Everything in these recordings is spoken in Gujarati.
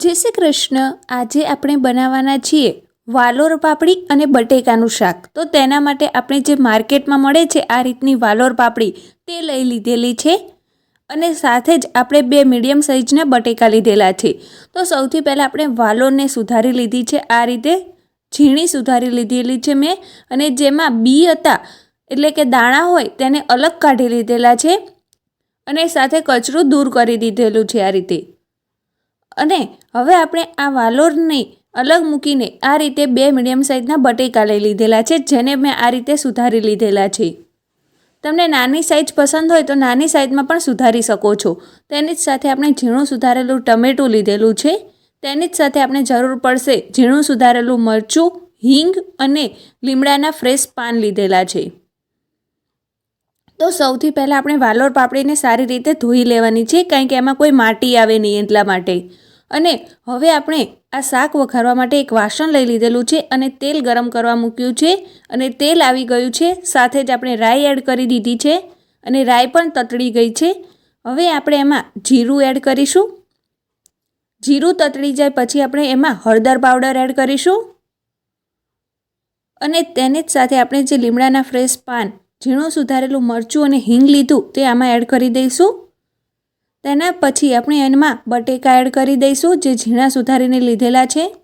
જય શ્રી કૃષ્ણ. આજે આપણે બનાવવાના છીએ વાલોર પાપડી અને બટેકાનું શાક. તો તેના માટે આપણે જે માર્કેટમાં મળે છે આ રીતની વાલોર પાપડી તે લઈ લીધેલી છે અને સાથે જ આપણે બે મીડિયમ સાઇઝના બટેકા લીધેલા છે. તો સૌથી પહેલાં આપણે વાલોરને સુધારી લીધી છે આ રીતે. ઝીણી સુધારી લીધેલી છે મેં અને જેમાં બી હતા, એટલે કે દાણા હોય તેને અલગ કાઢી લીધેલા છે અને સાથે કચરું દૂર કરી દીધેલું છે આ રીતે. અને હવે આપણે આ વાલોરને અલગ મૂકીને આ રીતે બે મીડિયમ સાઇઝના બટેકા લઈ લીધેલા છે, જેને મેં આ રીતે સુધારી લીધેલા છે. તમને નાની સાઇઝ પસંદ હોય તો નાની સાઇઝમાં પણ સુધારી શકો છો. તેની જ સાથે આપણે ઝીણું સુધારેલું ટમેટું લીધેલું છે. તેની જ સાથે આપણે જરૂર પડશે ઝીણું સુધારેલું મરચું, હિંગ અને લીમડાના ફ્રેશ પાન લીધેલા છે. તો સૌથી પહેલાં આપણે વાલોર પાપડીને સારી રીતે ધોઈ લેવાની છે, કારણ કે એમાં કોઈ માટી આવે નહીં એટલા માટે. અને હવે આપણે આ શાક વઘારવા માટે એક વાસણ લઈ લીધેલું છે અને તેલ ગરમ કરવા મૂક્યું છે અને તેલ આવી ગયું છે. સાથે જ આપણે રાઈ એડ કરી દીધી છે અને રાઈ પણ તતડી ગઈ છે. હવે આપણે એમાં જીરું એડ કરીશું. જીરું તતડી જાય પછી આપણે એમાં હળદર પાવડર એડ કરીશું. અને તેને જ સાથે આપણે જે લીમડાના ફ્રેશ પાન, ઝીણું સુધારેલું મરચું અને હિંગ લીધું તે આમાં એડ કરી દઈશું. તેના પછી આપણે એમાં બટેકા એડ કરી દઈશું, જે ઝીણા સુધારીને લીધેલા છે.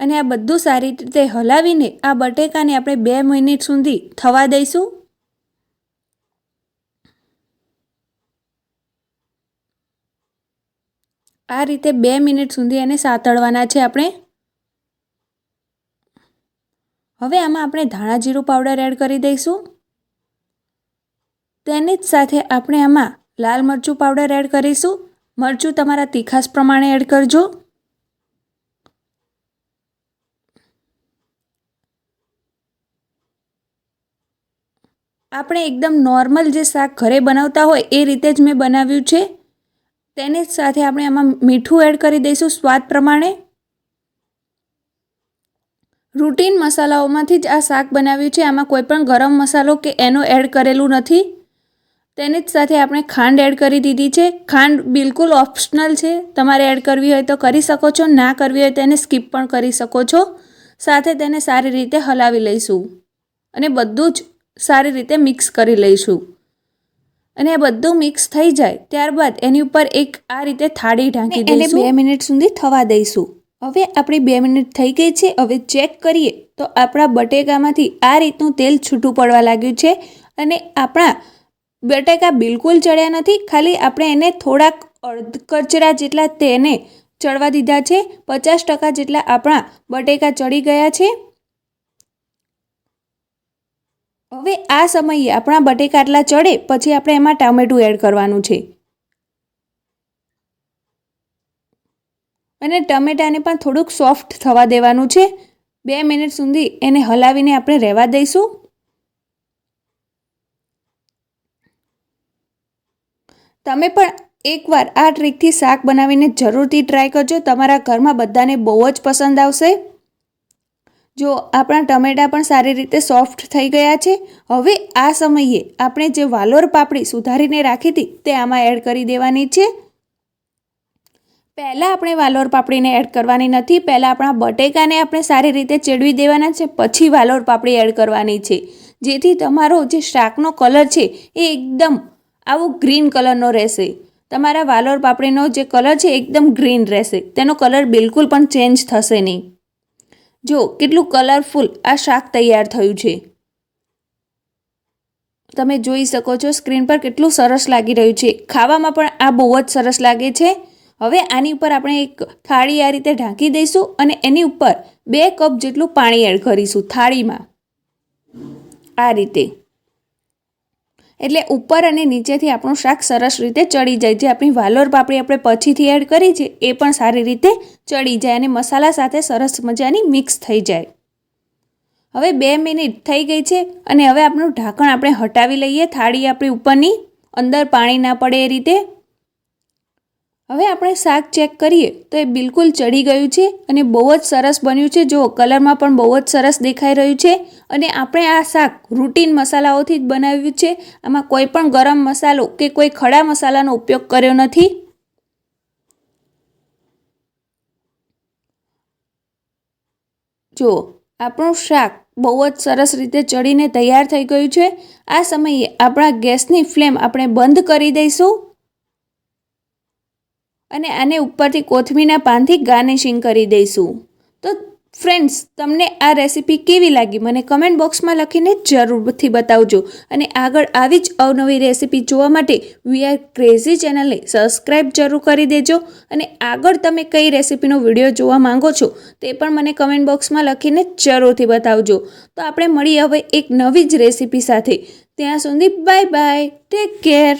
અને આ બધું સારી રીતે હલાવીને આ બટેકાને આપણે બે મિનિટ સુધી થવા દઈશું. આ રીતે બે મિનિટ સુધી એને સાતળવાના છે આપણે. હવે આમાં આપણે ધાણા જીરું પાવડર એડ કરી દઈશું. તેની જ સાથે આપણે આમાં લાલ મરચું પાવડર એડ કરીશું. મરચું તમારા તીખાસ પ્રમાણે એડ કરજો. આપણે એકદમ નોર્મલ જે શાક ઘરે બનાવતા હોય એ રીતે જ મેં બનાવ્યું છે. તેની સાથે આપણે આમાં મીઠું એડ કરી દઈશું સ્વાદ પ્રમાણે. રૂટીન મસાલાઓમાંથી જ આ શાક બનાવ્યું છે. આમાં કોઈ પણ ગરમ મસાલો કે એનો એડ કરેલું નથી. તેની જ સાથે આપણે ખાંડ એડ કરી દીધી છે. ખાંડ બિલકુલ ઓપ્શનલ છે. તમારે એડ કરવી હોય તો કરી શકો છો. ના કરવી હોય તેને સ્કીપ પણ કરી શકો છો. સાથે તેને સારી રીતે હલાવી લઈશું. અને બધું જ સારી રીતે મિક્સ કરી લઈશું. અને આ બધું મિક્સ થઈ જાય ત્યારબાદ એની ઉપર એક આ રીતે થાળી ઢાંકી દઈશું. બે મિનિટ સુધી થવા દઈશું. હવે આપણી બે મિનિટ થઈ ગઈ છે. હવે ચેક કરીએ તો આપણા બટેકામાંથી આ રીતનું તેલ છૂટું પડવા લાગ્યું છે. અને આપણા બટેકા બિલકુલ ચડ્યા નથી, ખાલી આપણે એને થોડાક અડધ કચરા જેટલા તેને ચડવા દીધા છે, પચાસ ટકા જેટલા આપણા બટેકા ચડી ગયા છે. હવે આ સમયે આપણા બટેકા આટલા ચડે, પછી આપણે એમાં ટામેટું એડ કરવાનું છે. અને ટમેટાને પણ થોડુંક સોફ્ટ થવા દેવાનું છે. બે મિનિટ સુધી એને હલાવીને આપણે રહેવા દઈશું. તમે પણ એકવાર આ ટ્રીકથી શાક બનાવીને જરૂરથી ટ્રાય કરજો. તમારા ઘરમાં બધાને બહુ જ પસંદ આવશે. જો આપણા ટમેટાં પણ સારી રીતે સોફ્ટ થઈ ગયા છે. હવે આ સમયે આપણે જે વાલોર પાપડી સુધારીને રાખી હતી તે આમાં એડ કરી દેવાની છે. પહેલાં આપણે વાલોર પાપડીને એડ કરવાની નથી. પહેલાં આપણા બટેકાને આપણે સારી રીતે ચેડવી દેવાના છે. પછી વાલોર પાપડી એડ કરવાની છે. જેથી તમારો જે શાકનો કલર છે એ એકદમ આવું ગ્રીન કલરનો રહેશે. તમારા વાલોર પાપડીનો જે કલર છે એકદમ ગ્રીન રહેશે. તેનો કલર બિલકુલ પણ ચેન્જ થશે નહીં. જો, કેટલું કલરફુલ આ શાક તૈયાર થયું છે. તમે જોઈ શકો છો સ્ક્રીન પર કેટલું સરસ લાગી રહ્યું છે. ખાવામાં પણ આ બહુ જ સરસ લાગે છે. હવે આની ઉપર આપણે એક થાળી આ રીતે ઢાંકી દઈશું અને એની ઉપર બે કપ જેટલું પાણી એડ કરીશું થાળીમાં. આ રીતે. એટલે ઉપર અને નીચેથી આપણું શાક સરસ રીતે ચડી જાય. જે આપણી વાલોર પાપડી આપણે પછીથી એડ કરી છે, એ પણ સારી રીતે ચડી જાય અને મસાલા સાથે સરસ મજાની મિક્સ થઈ જાય. હવે બે મિનિટ થઈ ગઈ છે અને હવે આપણું ઢાંકણ આપણે હટાવી લઈએ. થાળી આપણી ઉપરની અંદર પાણી ના પડે એ રીતે. હવે આપણે શાક ચેક કરીએ તો એ બિલકુલ ચડી ગયું છે અને બહુ જ સરસ બન્યું છે. જો કલરમાં પણ બહુ જ સરસ દેખાઈ રહ્યું છે અને આપણે આ શાક રૂટીન મસાલાઓથી જ બનાવ્યું છે. આમાં કોઈ પણ ગરમ મસાલો કે કોઈ ખડા મસાલાનો ઉપયોગ કર્યો નથી. જો આપણું શાક બહુ જ સરસ રીતે ચડીને તૈયાર થઈ ગયું છે. આ સમયે આપણા ગેસની ફ્લેમ આપણે બંધ કરી દઈશું. અને આને ઉપરથી કોથમીના પાનથી ગાર્નિશિંગ કરી દઈશું. તો ફ્રેન્ડ્સ, તમને આ રેસીપી કેવી લાગી મને કમેન્ટ બોક્સમાં લખીને જરૂરથી બતાવજો. અને આગળ આવી જ અવનવી રેસીપી જોવા માટે વી આર ક્રેઝી ચેનલને સબસ્ક્રાઈબ જરૂર કરી દેજો. અને આગળ તમે કઈ રેસીપીનો વીડિયો જોવા માંગો છો તે પણ મને કમેન્ટ બોક્સમાં લખીને જરૂરથી બતાવજો. તો આપણે મળીએ હવે એક નવી જ રેસીપી સાથે. ત્યાં સુધી બાય બાય ટેક કેર